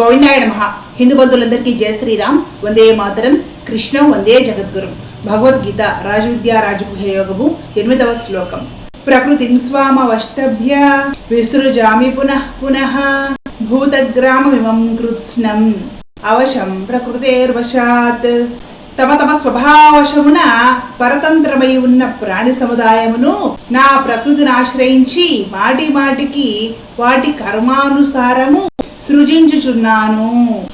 గౌండాయ నమ. హిందూ బంధువులందరికీ జయ శ్రీరామ్. వందే మాతరం. కృష్ణం వందే జగద్గురు. భగవద్గీత రాజవిద్యా రాజగుహ యోగము ఎనిమిదవ శ్లోకం. ప్రకృతి స్వామవష్టభ్య విసృజామి పునః పునః భూతగ్రామమిమం కృత్స్నం. అవశం ప్రకృతేర్వశాత్. తమ తమ స్వభావశమున పరతంత్రమై ఉన్న ప్రాణి సముదాయమును నా ప్రకృతిని ఆశ్రయించి మాటి మాటికి వాటి కర్మానుసారము సృజించుచున్నాను.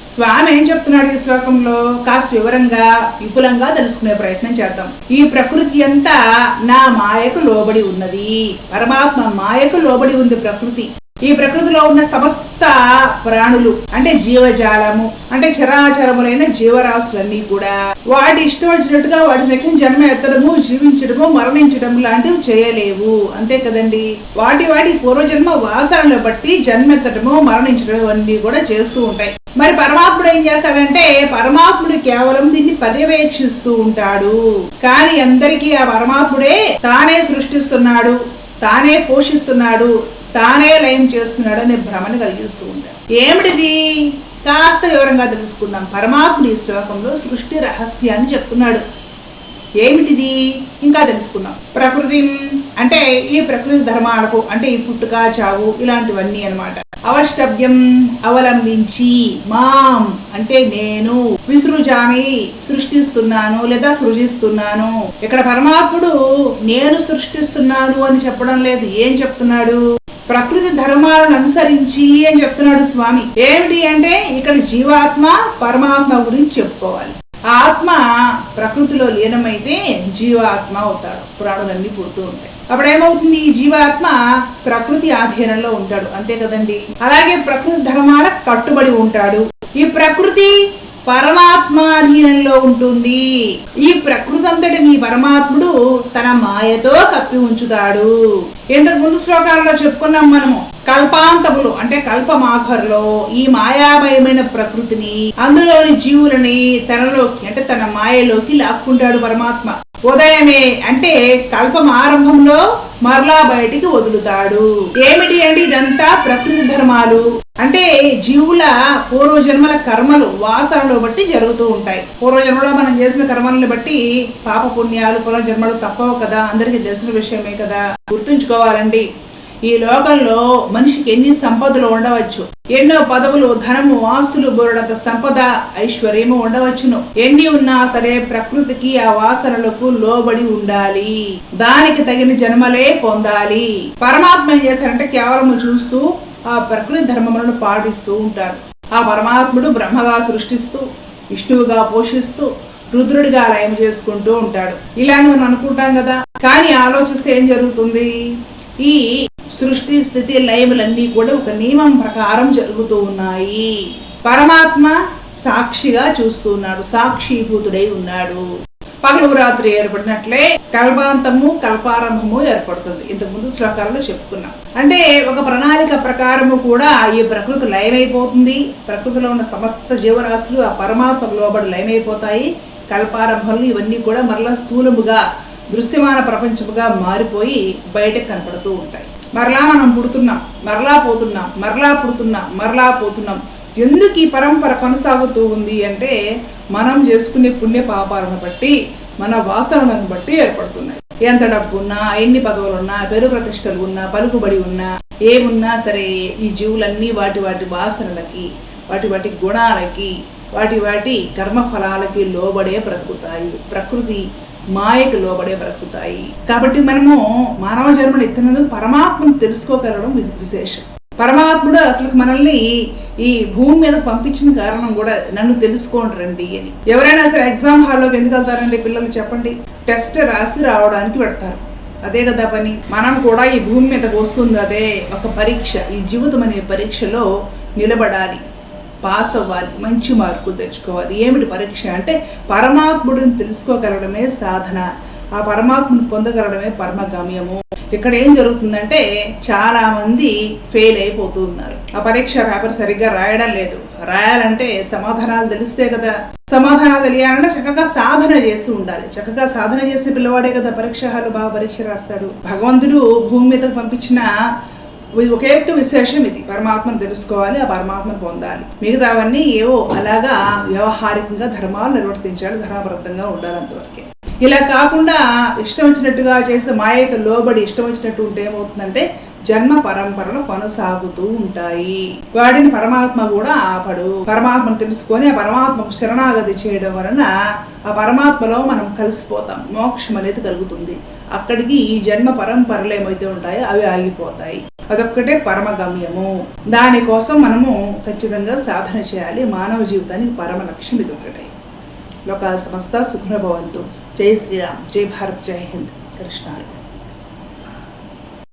స్వామి ఏం చెప్తున్నాడు ఈ శ్లోకంలో? కాస్త వివరంగా విపులంగా తెలుసుకునే ప్రయత్నం చేద్దాం. ఈ ప్రకృతి అంతా నా మాయకు లోబడి ఉన్నది. పరమాత్మ మాయకు లోబడి ఉంది ప్రకృతి. ఈ ప్రకృతిలో ఉన్న సమస్త ప్రాణులు అంటే జీవజాలము అంటే చరాచరములైన జీవరాశులన్నీ కూడా వాటి ఇష్టం వచ్చినట్టుగా వాటి నచ్చిన జన్మ ఎత్తడము జీవించడము మరణించడం లాంటివి చేయలేవు. అంతే కదండి? వాటి వాటి పూర్వజన్మ వాసనలు బట్టి జన్మెత్తడము మరణించడం అన్ని కూడా చేస్తూ ఉంటాయి. మరి పరమాత్ముడు ఏం చేస్తాడంటే పరమాత్ముడు కేవలం దీన్ని పర్యవేక్షిస్తూ ఉంటాడు. కానీ అందరికీ ఆ పరమాత్ముడే తానే సృష్టిస్తున్నాడు తానే పోషిస్తున్నాడు తానే లయం చేస్తున్నాడనే భ్రమను కలిగిస్తూ ఉంటాడు. ఏమిటిది? కాస్త వివరంగా తెలుసుకుందాం. పరమాత్ముడు ఈ శ్లోకంలో సృష్టి రహస్యాన్ని చెప్తున్నాడు. ఏమిటిది? ఇంకా తెలుసుకుందాం. ప్రకృతి అంటే ఈ ప్రకృతి ధర్మాలకు అంటే ఈ పుట్టుక చావు ఇలాంటివన్నీ అన్నమాట. అవష్టభ్యం అవలంబించి మాం అంటే నేను విసృజామి సృష్టిస్తున్నాను లేదా సృజిస్తున్నాను. ఇక్కడ పరమాత్ముడు నేను సృష్టిస్తున్నాను అని చెప్పడం లేదు. ఏం చెప్తున్నాడు? ప్రకృతి ధర్మాలను అనుసరించి అని చెప్తున్నాడు స్వామి. ఏమిటి అంటే ఇక్కడ జీవాత్మ పరమాత్మ గురించి చెప్పుకోవాలి. ఆత్మ ప్రకృతిలో లీనమైతే జీవాత్మ అవుతాడు. ప్రాణులన్నీ పుడుతూ ఉంటాయి. అప్పుడు ఏమవుతుంది? ఈ జీవాత్మ ప్రకృతి ఆధీనంలో ఉంటాడు. అంతే కదండి? అలాగే ప్రకృతి ధర్మాలకు కట్టుబడి ఉంటాడు. ఈ ప్రకృతి పరమాత్మాధీనంలో ఉంటుంది. ఈ ప్రకృతి అంతటిని పరమాత్ముడు మాయతో కప్పి ఉంచుతాడు. ఇంతకు ముందు శ్లోకాల్లో చెప్పుకున్నాం మనము కల్పాంతములు అంటే కల్పమాఖరులో ఈ మాయామయమైన ప్రకృతిని అందులోని జీవులని తనలోకి అంటే తన మాయలోకి లాక్కుంటాడు పరమాత్మ. ఉదయమే అంటే కల్పం ఆరంభంలో మరలా బయటికి వదులుతాడు. ఏమిటి అంటే ఇదంతా? ప్రకృతి ధర్మాలు. అంటే జీవుల పూర్వజన్మల కర్మలు వాసనలు బట్టి జరుగుతూ ఉంటాయి. పూర్వజన్మలో మనం చేసిన కర్మలను బట్టి పాప పుణ్యాలు పునర్జన్మలు తప్పవు కదా. అందరికీ తెలిసిన విషయమే కదా. గుర్తుంచుకోవాలండి. ఈ లోకంలో మనిషికి ఎన్ని సంపదలు ఉండవచ్చు? ఎన్నో పదవులు ధనము ఆస్తులు బోరడంత సంపద ఐశ్వర్యము ఉండవచ్చును. ఎన్ని ఉన్నా సరే ప్రకృతికి ఆ వాసనలకు లోబడి ఉండాలి. దానికి తగిన జన్మలే పొందాలి. పరమాత్మ ఏం చేశారంటే కేవలము చూస్తూ ఆ ప్రకృతి ధర్మములను పాటిస్తూ ఉంటాడు. ఆ పరమాత్ముడు బ్రహ్మగా సృష్టిస్తూ విష్ణువుగా పోషిస్తూ రుద్రుడిగా లయం చేసుకుంటూ ఉంటాడు. ఇలా మనం అనుకుంటాం కదా. కానీ ఆలోచిస్తే ఏం జరుగుతుంది? ఈ సృష్టి స్థితి లయములన్నీ కూడా ఒక నియమం ప్రకారం జరుగుతూ ఉన్నాయి. పరమాత్మ సాక్షిగా చూస్తున్నాడు సాక్షిభూతుడై ఉన్నాడు. పగలు రాత్రి ఏర్పడినట్లే కల్పాంతము కల్పారంభము ఏర్పడుతుంది. ఇంతకుముందు శ్లోకాలలో చెప్పుకున్నాం. అంటే ఒక ప్రణాళిక ప్రకారము కూడా ఈ ప్రకృతి లయమైపోతుంది. ప్రకృతిలో ఉన్న సమస్త జీవరాశులు ఆ పరమాత్మ లోబడి లయమైపోతాయి. కల్పారంభములు ఇవన్నీ కూడా మరలా స్థూలముగా దృశ్యమాన ప్రపంచముగా మారిపోయి బయటకు కనపడుతూ ఉంటాయి. మరలా మనం పుడుతున్నాం మరలా పోతున్నాం మరలా పుడుతున్నాం మరలా పోతున్నాం. ఎందుకు ఈ పరంపర కొనసాగుతూ ఉంది అంటే మనం చేసుకునే పుణ్య పాపాలను బట్టి మన వాసనలను బట్టి ఏర్పడుతున్నాయి. ఎంత డబ్బున్నా ఎన్ని పదవులున్నా పెరుగు ప్రతిష్టలు ఉన్నా పలుకుబడి ఉన్నా ఏమున్నా సరే ఈ జీవులన్నీ వాటి వాటి వాసనలకి వాటి వాటి గుణాలకి వాటి వాటి కర్మఫలాలకి లోబడే బ్రతుకుతాయి. ప్రకృతి మాయకు లోబడే బ్రతుకుతాయి. కాబట్టి మనము మానవ జన్మను ఎత్తినందుకు పరమాత్మను తెలుసుకోగలడం విశేషం. పరమాత్ముడు అసలు మనల్ని ఈ భూమి మీద పంపించిన కారణం కూడా నన్ను తెలుసుకోండి రండి అని. ఎవరైనా సరే ఎగ్జామ్ హాల్లోకి ఎందుకు వెళ్తారండి పిల్లలు చెప్పండి? టెస్ట్ రాసి రావడానికి పెడతారు. అదే కదా పని. మనం కూడా ఈ భూమి మీదకి వస్తుంది అదే ఒక పరీక్ష. ఈ జీవితం అనే పరీక్షలో నిలబడాలి. పాస్ అవ్వాలి. మంచి మార్కులు తెచ్చుకోవాలి. ఏమిటి పరీక్ష అంటే పరమాత్ముడిని తెలుసుకోగలగడమే సాధన. ఆ పరమాత్మను పొందగలగడమే పరమగమ్యము. ఇక్కడ ఏం జరుగుతుందంటే చాలా మంది ఫెయిల్ అయిపోతూ ఉన్నారు. ఆ పరీక్ష పేపర్ సరిగ్గా రాయడం లేదు. రాయాలంటే సమాధానాలు తెలిస్తే కదా. సమాధానాలు తెలియాలంటే చక్కగా సాధన చేసి ఉండాలి. చక్కగా సాధన చేసిన పిల్లవాడే కదా పరీక్ష హాలు బాగా పరీక్ష రాస్తాడు. భగవంతుడు భూమి మీదకు పంపించిన ఒకే ఒక్క విశేషం ఇది. పరమాత్మను తెలుసుకోవాలి ఆ పరమాత్మను పొందాలి. మిగతావన్నీ ఏవో అలాగా వ్యవహారికంగా ధర్మాలు నిర్వర్తించాలి ధర్మబద్ధంగా ఉండాలి అంతవరకే. ఇలా కాకుండా ఇష్టం వచ్చినట్టుగా చేసే మాయకు లోబడి ఇష్టం వచ్చినట్టు ఉంటే ఏమవుతుందంటే జన్మ పరంపరలు కొనసాగుతూ ఉంటాయి. వాడిని పరమాత్మ కూడా ఆపడు. పరమాత్మను తెలుసుకొని ఆ పరమాత్మకు శరణాగతి చేయడం వలన ఆ పరమాత్మలో మనం కలిసిపోతాం. మోక్షం అనేది కలుగుతుంది. అక్కడికి ఈ జన్మ పరంపరలు ఏమైతే ఉంటాయో అవి ఆగిపోతాయి. అదొక్కటే పరమగమ్యము. దానికోసం మనము ఖచ్చితంగా సాధన చేయాలి. మానవ జీవితానికి పరమ లక్ష్యం ఇది ఒకటే. లోకా సమస్త సుఖభవంతు జై శ్రీరామ్ జై భారత్ జై హింద్. కృష్ణాలు